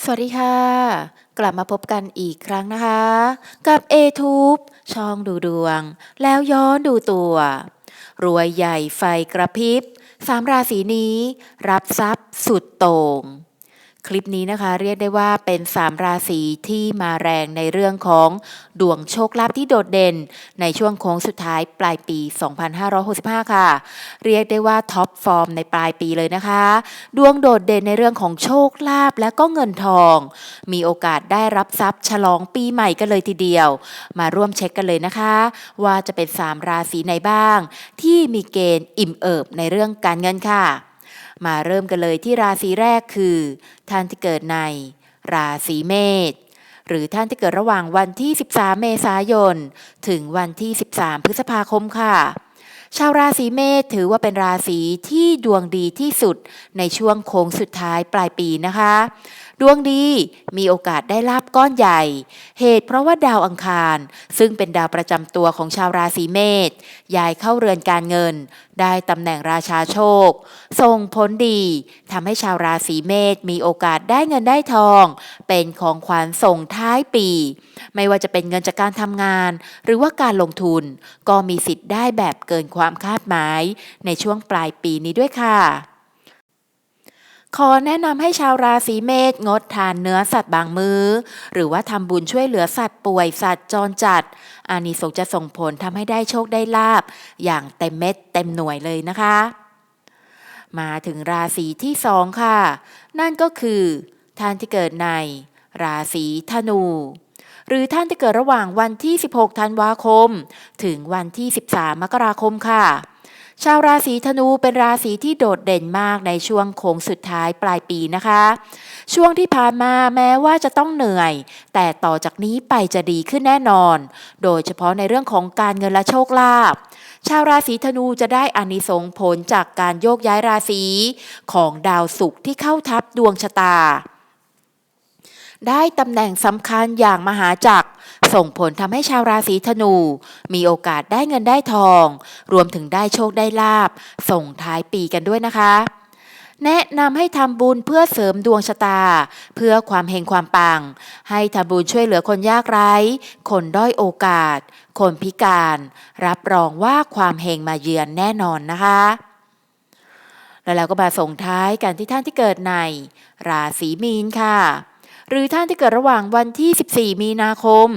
สวัสดีค่ะ กลับมาพบกันอีกครั้งนะคะ กับ a t u b e ช่องดูดวง แล้วย้อนดูตัว รวยใหญ่ไฟกระพริบสามราศีนี้ รับทรัพย์สุดโต่ง คลิปนี้นะคะเรียกได้ว่าเป็น 3 ราศีที่มาแรงในเรื่องของดวงโชคลาภที่โดดเด่น ในช่วงโค้งสุดท้ายปลายปี 2565 ค่ะ เรียกได้ว่าท็อปฟอร์มในปลายปีเลยนะคะ ดวงโดดเด่นในเรื่องของโชคลาภและก็เงินทอง มีโอกาสได้รับทรัพย์ฉลองปีใหม่กันเลยทีเดียว มาร่วมเช็คกันเลยนะคะ ว่าจะเป็น 3 ราศีไหนบ้าง ที่มีเกณฑ์อิ่มเอิบในเรื่องการเงินค่ะ มาเริ่มกันเลยที่ราศีแรกคือ ท่านที่เกิดใน ราศีเมษหรือท่านที่เกิดระหว่างวันที่ 13 เมษายน ถึงวันที่ 13 พฤษภาคมค่ะ ชาวราศีเมษถือว่าเป็นราศีที่ดวงดีที่สุดในช่วงโค้งสุดท้ายปลายปีนะคะดวงดีมีโอกาสได้ลาบก้อนใหญ่ เหตุเพราะว่าดาวอังคาร ซึ่งเป็นดาวประจำตัวของชาวราศีเมษย้ายเข้าเรือนการเงิน ได้ตำแหน่งราชาโชคส่งผลดีทำให้ชาวราศีเมษมีโอกาสได้เงินได้ทอง เป็นของขวัญส่งท้ายปี ไม่ว่าจะเป็นเงินจากการทำงาน หรือว่าการลงทุน ก็มีสิทธิ์ได้แบบเกินความคาดหมาย ในช่วงปลายปีนี้ด้วยค่ะ ขอแนะนำให้ชาวราศีเมษงดทานเนื้อสัตว์บางมือ้อ หรือว่าทำบุญช่วยเหลือสัตว์ป่วยสัตว์จรจัด อานิสงส์จะส่งผลทำให้ได้โชคได้ลาบ อย่างเต็มเม็ดเต็มหน่วยเลยนะคะ มาถึงราศีที่สองค่ะ นั่นก็คือท่านที่เกิดใน ราศีธนู หรือท่านที่เกิดระหว่างวันที่ 16 ธันวาคม ถึงวันที่ 13 มกราคมค่ะ ชาวราศีธนูเป็นราศีที่โดดเด่นมากในช่วงโค้งสุดท้ายปลายปีนะคะ ช่วงที่ผ่านมาแม้ว่าจะต้องเหนื่อย แต่ต่อจากนี้ไปจะดีขึ้นแน่นอน โดยเฉพาะในเรื่องของการเงินและโชคลาภชาวราศีธนูจะได้อานิสงผลจากการโยกย้ายราศีของดาวศุกร์ที่เข้าทับดวงชะตา ได้ตำแหน่งสำคัญอย่างมหาจักร ส่งผลทำให้ชาวราศีธนู มีโอกาสได้เงินได้ทอง รวมถึงได้โชคได้ลาบ ส่งท้ายปีกันด้วยนะคะ แนะนำให้ทำบุญเพื่อเสริมดวงชะตา เพื่อความเฮงความปัง ให้ทำบุญช่วยเหลือคนยากไร้ คนด้อยโอกาส คนพิการ รับรองว่าความเฮงมาเยือนแน่นอนนะคะแล้วเราก็มาส่งท้ายกันที่ท่านที่เกิดใน ราศีมีนค่ะ หรือท่านที่เกิดระหว่างวันที่ 14 มีนาคม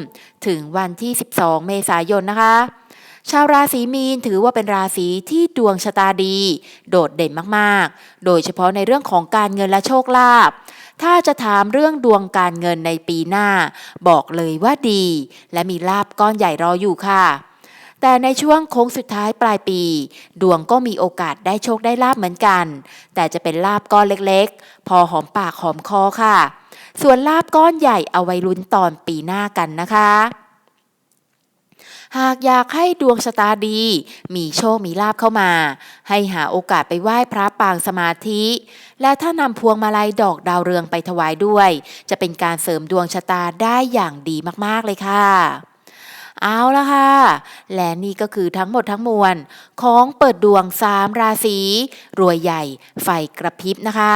ถึงวันที่ 12 เมษายนนะคะ ชาวราศีมีนถือว่าเป็นราศีที่ดวงชะตาดี โดดเด่นมากๆ โดยเฉพาะในเรื่องของการเงินและโชคลาภถ้าจะถามเรื่องดวงการเงินในปีหน้า บอกเลยว่าดี และมีลาบก้อนใหญ่รออยู่ค่ะแต่ในช่วงโค้งสุดท้ายปลายปี ดวงก็มีโอกาสได้โชคได้ลาบเหมือนกัน แต่จะเป็นลาบก้อนเล็กๆ พอหอมปากหอมคอค่ะ ส่วนลาบก้อนใหญ่เอาไว้ลุ้นตอนปีหน้ากันนะคะ หากอยากให้ดวงชะตาดี มีโชคมีลาบเข้ามา ให้หาโอกาสไปไหว้พระปางสมาธิ และถ้านำพวงมาลัยดอกดาวเรืองไปถวายด้วย จะเป็นการเสริมดวงชะตาได้อย่างดีมากๆเลยค่ะเอาละค่ะ และนี่ก็คือทั้งหมดทั้งมวล ของเปิดดวง3ราศีรวยใหญ่ ไฟกระพริบนะคะ